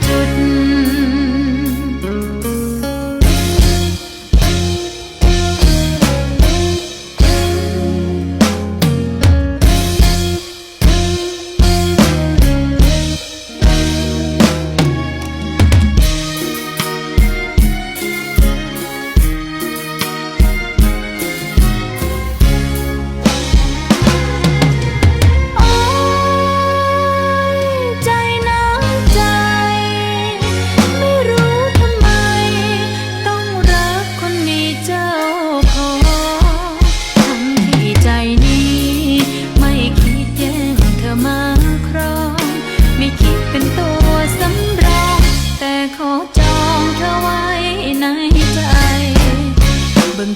to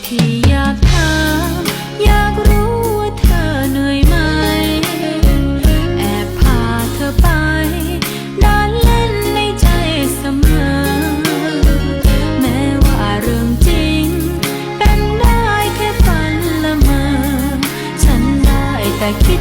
ที่อยากถามอยากรู้ว่าเธอเหนื่อยไหม แอบพาเธอไปดินเล่นในใจเสมอ แม้ว่าเรื่องจริง เป็นได้แค่ฝันละเมอ ฉันได้แต่คิด